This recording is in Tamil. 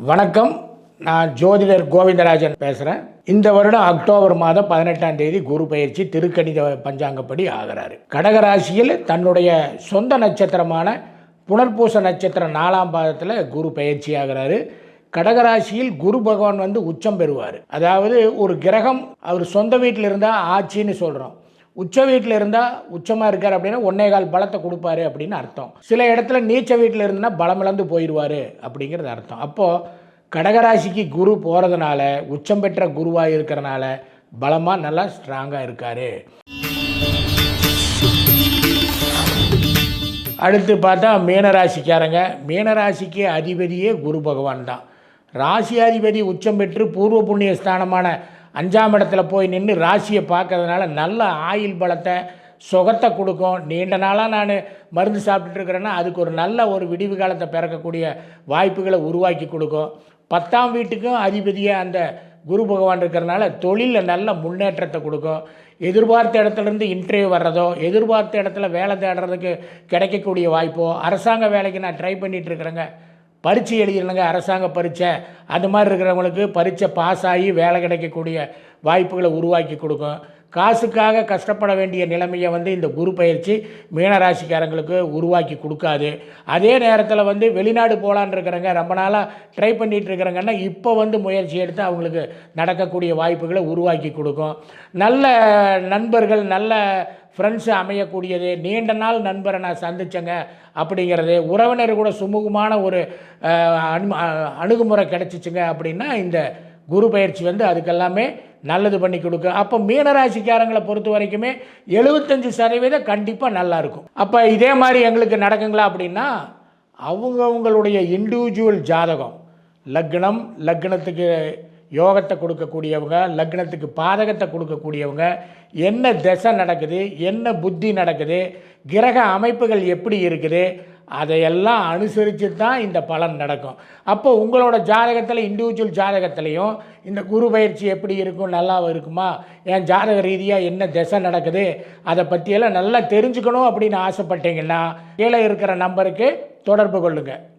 வணக்கம். நான் ஜோதிடர் கோவிந்தராஜன் பேசுகிறேன் இந்த வருடம் அக்டோபர் மாதம் பதினெட்டாம் தேதி குரு பயிற்சி திருக்கணித பஞ்சாங்கப்படி ஆகிறாரு. கடகராசியில் தன்னுடைய சொந்த நட்சத்திரமான புனர்பூச நட்சத்திரம் நாலாம் பாதத்தில் குரு பயிற்சி ஆகிறாரு. கடகராசியில் குரு பகவான் வந்து உச்சம் பெறுவார். அதாவது ஒரு கிரகம் அவர் சொந்த வீட்டில் இருந்தால் ஆட்சின்னு சொல்கிறோம் உச்ச வீட்டில் இருந்தால் உச்சமாக இருக்கார் அப்படின்னா ஒன்னே கால் பலத்தை கொடுப்பாரு அப்படின்னு அர்த்தம். சில இடத்துல நீச்ச வீட்டில் இருந்துன்னா பலம் இழந்து போயிடுவார் அப்படிங்கிறது அர்த்தம். அப்போது கடகராசிக்கு குரு போகிறதுனால உச்சம் பெற்ற குருவாக இருக்கிறனால பலமாக நல்லா ஸ்ட்ராங்காக இருக்கார். அடுத்து பார்த்தா மீனராசிக்காரங்க. மீனராசிக்கு அதிபதியே குரு பகவான் தான். ராசி அதிபதி உச்சம் பெற்று பூர்வ புண்ணிய ஸ்தானமான அஞ்சாம் இடத்துல போய் நின்று ராசியை பார்க்கறதுனால நல்ல ஆயுள் பலத்தை சுகத்தை கொடுக்கும். நீண்ட நாளாக நான் மருந்து சாப்பிட்டுட்டு இருக்கிறேன்னா அதுக்கு ஒரு நல்ல ஒரு விடிவு காலத்தை பிறக்கக்கூடிய வாய்ப்புகளை உருவாக்கி கொடுக்கும். பத்தாம் வீட்டுக்கும் அதிபதியாக அந்த குரு பகவான் இருக்கிறனால தொழிலில் நல்ல முன்னேற்றத்தை கொடுக்கும். எதிர்பார்த்த இடத்துலேருந்து இன்டர்வியூ வர்றதோ எதிர்பார்த்த இடத்துல வேலை தேடுறதுக்கு கிடைக்கக்கூடிய வாய்ப்போ அரசாங்க வேலைக்கு நான் ட்ரை பண்ணிகிட்டு இருக்கிறேங்க. பரீட்சை எழுதிடலங்க அரசாங்க பரீட்சை. அது மாதிரி இருக்கிறவங்களுக்கு பரீட்சை பாஸ் ஆகி வேலை கிடைக்கக்கூடிய வாய்ப்புகளை உருவாக்கி கொடுக்கும். காசுக்காக கஷ்டப்பட வேண்டிய நிலைமையை வந்து இந்த குரு பயிற்சி மீனராசிக்காரங்களுக்கு உருவாக்கி கொடுக்காது. அதே நேரத்தில் வந்து வெளிநாடு போகலான்னு இருக்கிறங்க ரொம்ப நாளாக ட்ரை பண்ணிகிட்டு இருக்கிறாங்கன்னா இப்போ வந்து முயற்சி எடுத்து அவங்களுக்கு நடக்கக்கூடிய வாய்ப்புகளை உருவாக்கி கொடுக்கும். நல்ல நண்பர்கள் நல்ல ஃப்ரெண்ட்ஸு அமையக்கூடியது. நீண்ட நாள் நண்பரை நான் சந்தித்தேங்க அப்படிங்கிறது உறவினர் கூட சுமூகமான ஒரு அனு அணுகுமுறை கிடச்சிச்சுங்க அப்படின்னா இந்த குரு பயிற்சி வந்து அதுக்கெல்லாமே நல்லது பண்ணி கொடுக்கும். அப்போ மீனராசிக்காரங்களை பொறுத்த வரைக்குமே எழுபத்தஞ்சு சதவீதம் கண்டிப்பாக நல்லாயிருக்கும் அப்போ இதே மாதிரி எங்களுக்கு நடக்குங்களா அப்படின்னா அவங்கவுங்களுடைய இண்டிவிஜுவல் ஜாதகம் லக்னம் லக்னத்துக்கு யோகத்தை கொடுக்கக்கூடியவங்க லக்னத்துக்கு பாதகத்தை கொடுக்கக்கூடியவங்க என்ன திசை நடக்குது என்ன புத்தி நடக்குது கிரக அமைப்புகள் எப்படி இருக்குது அதையெல்லாம் அனுசரித்து தான் இந்த பலன் நடக்கும். அப்போ உங்களோட ஜாதகத்தில் இண்டிவிஜுவல் ஜாதகத்திலையும் இந்த குரு பயிற்சி எப்படி இருக்கும் நல்லா இருக்குமா என் ஜாதக ரீதியாக என்ன திசை நடக்குது அதை பற்றியெல்லாம் நல்லா தெரிஞ்சுக்கணும் அப்படின்னு ஆசைப்பட்டீங்கன்னா கீழே இருக்கிற நம்பருக்கு தொடர்பு கொள்ளுங்கள்